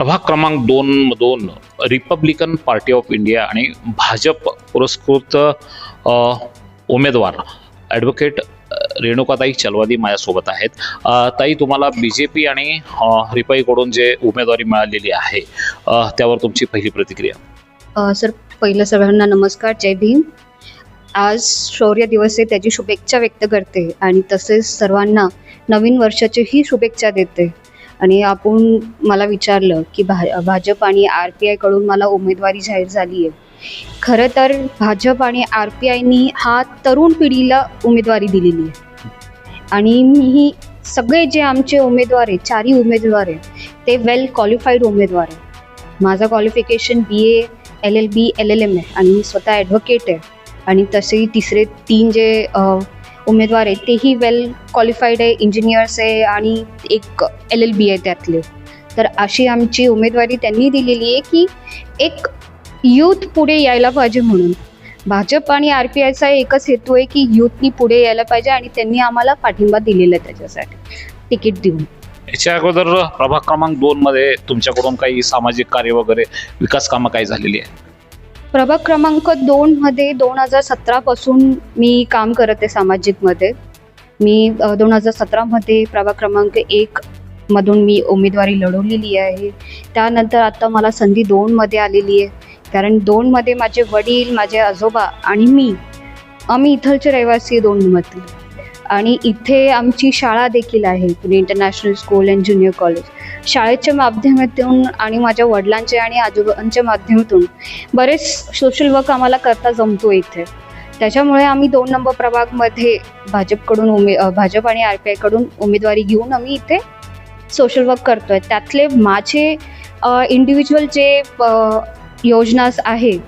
प्रभाग क्रमांक दोन मधून रिपब्लिकन पार्टी ऑफ इंडिया आणि भाजप पुरस्कृत उमेदवार ॲडव्होकेट रेणुकाताई चलवादी माझ्यासोबत आहेत. ताई तुम्हाला बी जे पी आणि रिपाईकडून जे उमेदवारी मिळालेली आहे त्यावर तुमची पहिली प्रतिक्रिया. सर पहिलं सगळ्यांना नमस्कार जय भीम. आज शौर्य दिवस आहे त्याची शुभेच्छा व्यक्त करते आणि तसेच सर्वांना नवीन वर्षाचीही शुभेच्छा देते. आणि आपण मला विचारलं की भा भाजप आणि आर पी आयकडून मला उमेदवारी जाहीर झाली आहे खरं तर भाजप आणि आर पी आयनी हा तरुण पिढीला उमेदवारी दिलेली आहे आणि मी सगळे जे आमचे उमेदवार आहे चारही उमेदवार आहे ते वेल क्वालिफाईड उमेदवार आहे माझं qualification B A L L B L L M आहे आणि मी स्वतः ॲडव्होकेट आहे. आणि तसेही तिसरे तीन जे उमेदवार आहेत तेही वेल क्वालिफाईड आहे इंजिनियर्स आहे आणि एक एल एल बी आहे त्यातले. तर अशी आमची उमेदवारी त्यांनी दिलेली आहे की एक यूथ पुढे यायला पाहिजे म्हणून. भाजप आणि आर पी आयचा एकच हेतू आहे की यूथनी पुढे यायला पाहिजे आणि त्यांनी आम्हाला पाठिंबा दिलेला आहे त्याच्यासाठी. तिकीट देऊन. याच्या अगोदर प्रभाग क्रमांक दोन मध्ये तुमच्याकडून काही सामाजिक कार्य वगैरे विकास कामं काही झालेली आहे प्रभाग क्रमांक दोनमध्ये दोन हजार सतरापासून मी काम करत आहे सामाजिकमध्ये मी दोन हजार सतरामध्ये प्रभाग क्रमांक एक मधून मी उमेदवारी लढवलेली आहे. त्यानंतर आता मला संधी दोनमध्ये आलेली आहे. कारण दोनमध्ये माझे वडील माझे आजोबा आणि मी आम्ही इथलचे रहिवासी दोन मधले. आणि इथे आमची शाळा देखील आहे Pune international school and junior college शाळेच्या माध्यमातून आणि माझ्या वडिलांचे आणि आजोबांच्या माध्यमातून बरेच सोशल वर्क आम्हाला करता जमतो इथे. त्याच्यामुळे आम्ही दोन नंबर प्रभागमध्ये भाजपकडून उमे भाजप आणि आर पी आयकडून उमेदवारी घेऊन आम्ही इथे सोशल वर्क करतो आहे त्यातले माझे इंडिव्हिज्युअल जे योजनास आहे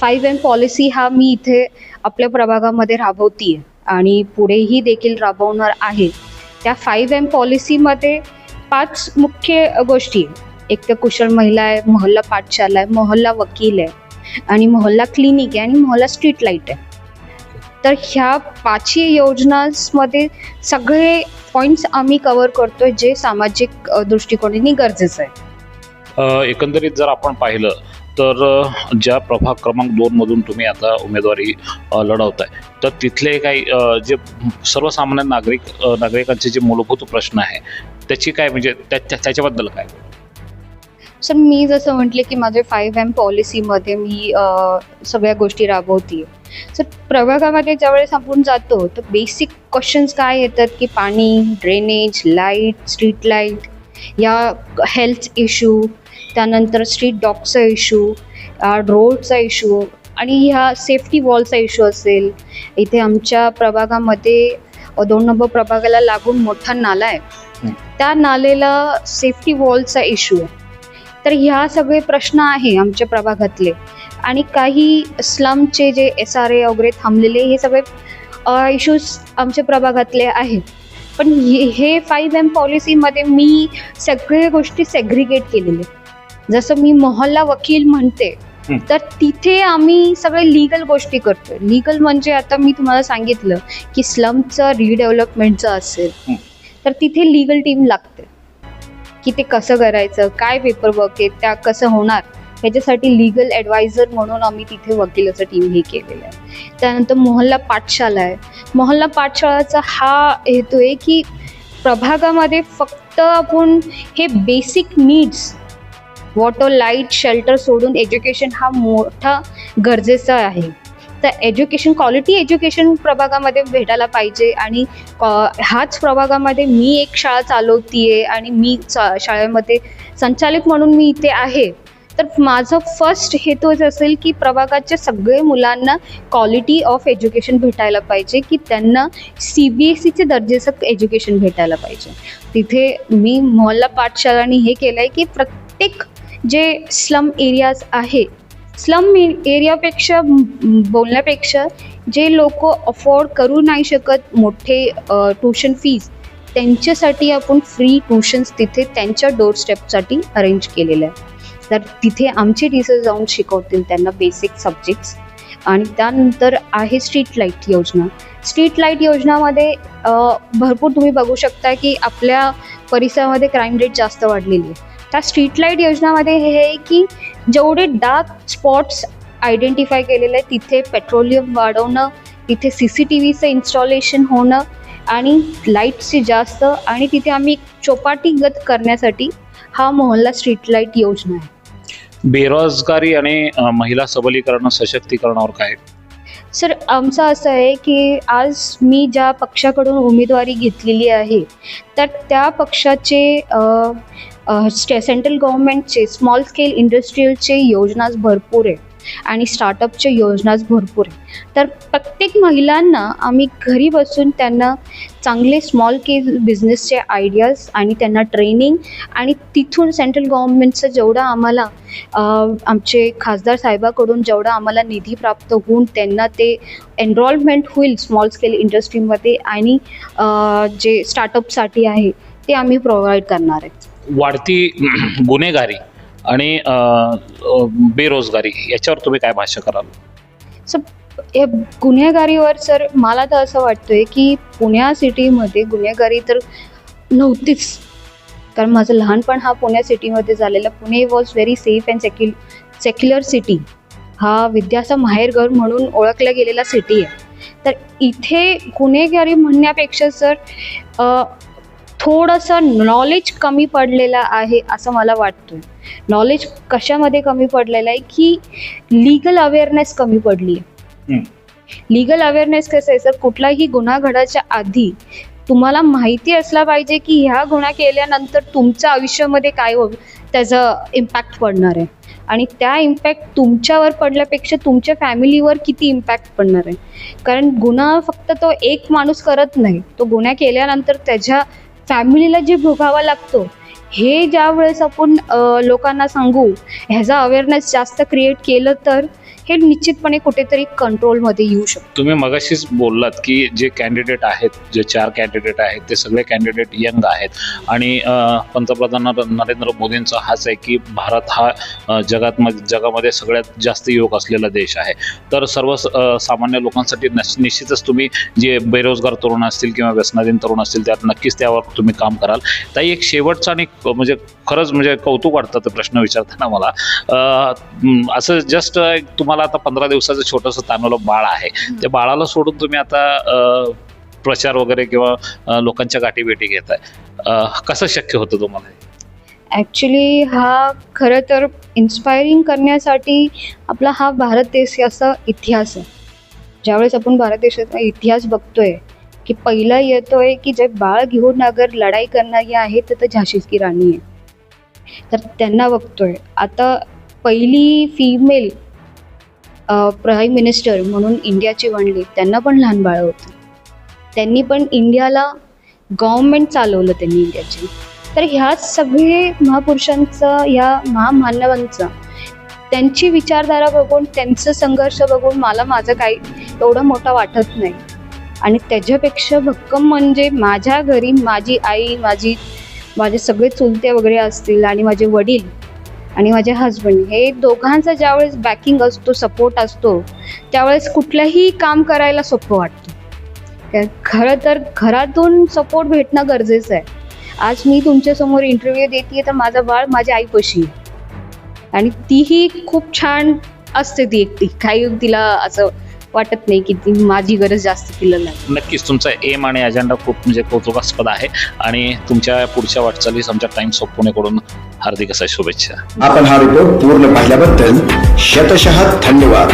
फाईव्ह एम पॉलिसी हा मी इथे आपल्या प्रभागामध्ये राबवतीये. आणि पुढेही देखील राबवणार आहे. त्या फाईव्ह एम पॉलिसीमध्ये पाच मुख्य गोष्टी आहे एक तर कुशल महिला आहे मोहल्ला पाठशाला आहे मोहल्ला वकील आहे आणि मोहल्ला क्लिनिक आहे आणि मोहल्ला स्ट्रीट लाइट आहे. तर ह्या पाचही योजनांमध्ये सगळे पॉईंट्स आम्ही कव्हर करतोय जे सामाजिक दृष्टिकोनाने गरजेचं आहे. एकंदरीत जर आपण पाहिलं तर ज्या प्रभाग क्रमांक दोनमधून तुम्ही आता उमेदवारी लढवत लढवताय तर तिथले काही जे सर्वसामान्य नागरिक नागरिकांचे जे मूलभूत प्रश्न आहे त्याची काय म्हणजे त्या त्याच्याबद्दल काय? सर मी जसं म्हटले की माझे फाईव्ह एम पॉलिसीमध्ये मी सगळ्या गोष्टी राबवते सर प्रभागामध्ये ज्यावेळेस आपण जातो तर बेसिक क्वेश्चन्स काय येतात की पाणी ड्रेनेज लाइट स्ट्रीट लाइट या हेल्थ इश्यू त्यानंतर स्ट्रीट डॉगचा इश्यू रोडचा इश्यू आणि ह्या सेफ्टी वॉलचा इश्यू असेल. इथे आमच्या प्रभागामध्ये दोन नंबर प्रभागाला लागून मोठा नाला आहे. त्या नालेला सेफ्टी वॉलचा इश्यू आहे. तर ह्या सगळे प्रश्न आहे आमच्या प्रभागातले. आणि काही स्लमचे जे एस आर ए वगैरे थांबलेले हे सगळे इश्यूज आमच्या प्रभागातले आहेत. पण हे हे फाईव्ह एम पॉलिसीमध्ये मी सगळे गोष्टी सेग्रिगेट केलेले जसं मी मोहल्ला वकील म्हणते. तर तिथे आम्ही सगळे लिगल गोष्टी करतोय लिगल म्हणजे आता मी तुम्हाला सांगितलं की स्लमचं रिडेव्हलपमेंटचं असेल. तर तिथे लिगल टीम लागते की ते कसं करायचं काय पेपर वर्क आहे त्या कसं होणार ह्याच्यासाठी लिगल ॲडवायझर म्हणून आम्ही तिथे वकिलाचं टीम हे केलेलं आहे त्यानंतर मोहल्ला पाठशाला आहे मोहल्ला पाठशाळाचा हा हेतू आहे की प्रभागामध्ये फक्त आपण हे basic needs water light shelter सोडून एज्युकेशन हा मोठा गरजेचा आहे. तर एज्युकेशन क्वालिटी एज्युकेशन प्रभागामध्ये भेटायला पाहिजे आणि कॉ- ह्याच प्रभागामध्ये मी एक शाळा चालवतीये आणि मी शाळेमध्ये संचालक म्हणून मी इथे आहे. तर माझं फर्स्ट हेतूच असेल की प्रभागाच्या सगळे मुलांना क्वालिटी ऑफ एज्युकेशन भेटायला पाहिजे की त्यांना सी बी एस सीचे दर्जेचं एज्युकेशन भेटायला पाहिजे. तिथे मी मोहल्ला पाठशाळांनी हे केलं आहे की प्रत्येक जे स्लम एरियाज आहे. स्लम एरियापेक्षा बोलण्यापेक्षा जे लोक अफोर्ड करू नाही शकत मोठे ट्यूशन फीज त्यांच्यासाठी आपण फ्री ट्यूशन्स तिथे त्यांच्या डोरस्टेपसाठी अरेंज केलेलं आहे. तर तिथे आमचे टीचर्स जाऊन शिकवतील त्यांना बेसिक सब्जेक्ट्स आणि त्यानंतर आहे स्ट्रीट लाइट योजना. स्ट्रीट लाइट योजनामध्ये भरपूर तुम्ही बघू शकता की आपल्या परिसरामध्ये क्राईम रेट जास्त वाढलेली आहे. त्या स्ट्रीट लाइट योजनामध्ये हे आहे की जेवढे डार्क स्पॉट्स आयडेंटिफाय केलेले आहे तिथे पेट्रोलियम वाढवणं तिथे सी सी टी व्हीचं इन्स्टॉलेशन होणं आणि लाईट्सची जास्त आणि तिथे आम्ही चौपाटीगत करण्यासाठी हा मोहल्ला स्ट्रीट लाइट योजना आहे. बेरोजगारी आणि महिला सबलीकरण सशक्तीकरणावर काय? सर आमचं असं आहे की आज मी ज्या पक्षाकडून उमेदवारी घेतलेली आहे तर त्या पक्षाचे स्टे सेंट्रल गव्हर्नमेंटचे स्मॉल स्केल इंडस्ट्रीयलचे योजनाच भरपूर आहे आणि स्टार्टअपचे योजनाच भरपूर आहे. तर प्रत्येक महिलांना आम्ही घरी बसून त्यांना चांगले स्मॉल स्केल बिझनेसचे आयडियाज आणि त्यांना ट्रेनिंग आणि तिथून सेंट्रल गव्हर्नमेंटचं जेवढं आम्हाला आमचे खासदार साहेबाकडून जेवढा आम्हाला निधी प्राप्त होऊन त्यांना ते एनरोलमेंट होईल स्मॉल स्केल इंडस्ट्रीमध्ये आणि जे स्टार्टअपसाठी आहे ते आम्ही प्रोव्हाइड करणार आहे वाढती गुन्हेगारी आणि बेरोजगारी याच्यावर तुम्ही काय भाष्य कराल? सर या गुन्हेगारीवर सर मला तर असं वाटतंय की पुण्या सिटीमध्ये गुन्हेगारी तर नव्हतीच. कारण माझं लहानपण हा पुण्या सिटीमध्ये झालेला. Pune was very safe and secul secular city हा विद्याचा माहेरघर म्हणून ओळखला गेलेला सिटी आहे. तर इथे गुन्हेगारी म्हणण्यापेक्षा सर थोडंसं नॉलेज कमी पडलेलं आहे असं मला वाटतं नॉलेज कशामध्ये कमी पडलेलं आहे की लिगल अवेअरनेस कमी पडली आहे. लिगल अवेअरनेस कसं आहे? सर कुठलाही गुन्हा घडायच्या आधी तुम्हाला माहिती असला पाहिजे की ह्या गुन्हा केल्यानंतर तुमच्या आयुष्यामध्ये काय हो त्याचा इम्पॅक्ट पडणार आहे. आणि त्या इम्पॅक्ट तुमच्यावर पडल्यापेक्षा तुमच्या फॅमिलीवर किती इम्पॅक्ट पडणार आहे? कारण गुन्हा फक्त तो एक माणूस करत नाही. तो गुन्हा केल्यानंतर त्याच्या फॅमिलीला जे भोगावा लागतो हे ज्या वेळेस आपण लोकांना सांगू ह्याचा अवेअरनेस जास्त क्रिएट केलं तर हे निश्चितपणे कुठेतरी कंट्रोलमध्ये येऊ शकतो. तुम्ही मगाशीच बोललात की जे कॅन्डिडेट आहेत जे चार कॅन्डिडेट आहेत ते सगळे कॅन्डिडेट यंग आहेत. आणि पंतप्रधान नरेंद्र मोदींचा हाच आहे की भारत हा जगात म- जगामध्ये सगळ्यात जास्त युवक असलेला देश आहे. तर सर्व सामान्य लोकांसाठी निश्चितच तुम्ही जे बेरोजगार तरुण असतील किंवा व्यसनाधीन तरुण असतील त्यात नक्कीच त्यावर तुम्ही काम कराल. ताई एक शेवटचा आणि म्हणजे खरंच म्हणजे कौतुक वाटतं ते प्रश्न विचारताना मला. असं जस्ट तुम्हाला आता पंधरा दिवसाचं छोटंसं तानवलं बाळ आहे. त्या बाळाला सोडून तुम्ही आता प्रचार वगैरे किंवा लोकांच्या गाठी भेटी घेताय. अ, कसं शक्य होतं तुम्हाला? ॲक्च्युली हा खरं तर इन्स्पायरिंग करण्यासाठी आपला हा भारत देश असा इतिहास आहे. ज्यावेळेस आपण भारत देशाचा इतिहास बघतोय की पहिला येतोय की जे बाळ घेऊन अगर लढाई करणारी आहे तर ते झाशीच की राणी आहे. तर त्यांना बघतोय. आता पहिली फिमेल प्राईम मिनिस्टर म्हणून इंडियाची बनली त्यांना पण लहान बाळ होतं. त्यांनी पण इंडियाला गव्हर्मेंट चालवलं त्यांनी इंडियाची तर ह्या सगळे महापुरुषांचं ह्या महामानवांचं त्यांची विचारधारा बघून त्यांचं संघर्ष बघून मला माझं काही एवढं मोठं वाटत नाही. आणि त्याच्यापेक्षा भक्कम म्हणजे माझ्या घरी माझी आई माझी माझे सगळे चुलते वगैरे असतील आणि माझे वडील आणि माझे हजबंड हे दोघांचा ज्यावेळेस बॅकिंग असतो सपोर्ट असतो त्यावेळेस कुठलंही काम करायला सोपं वाटतं. खरं तर घरातून सपोर्ट भेटणं गरजेचं आहे. आज मी तुमच्यासमोर इंटरव्ह्यू देते तर माझा बाळ माझ्या आईपाशी आहे. आणि तीही खूप छान असते ती एकटी. काही तिला असं वाटत नाही की ती माझी गरज जास्त तिला नाही नक्कीच तुमचा एम आणि अजेंडा खूप म्हणजे कौतुकास्पद आहे. आणि तुमच्या पुढच्या वाटचालीस आमच्या टाइम्स ऑफ पुणेकडून हार्दिक अशा शुभेच्छा. आपण हा रिपोर्ट पूर्ण पाहिल्याबद्दल शतशः धन्यवाद.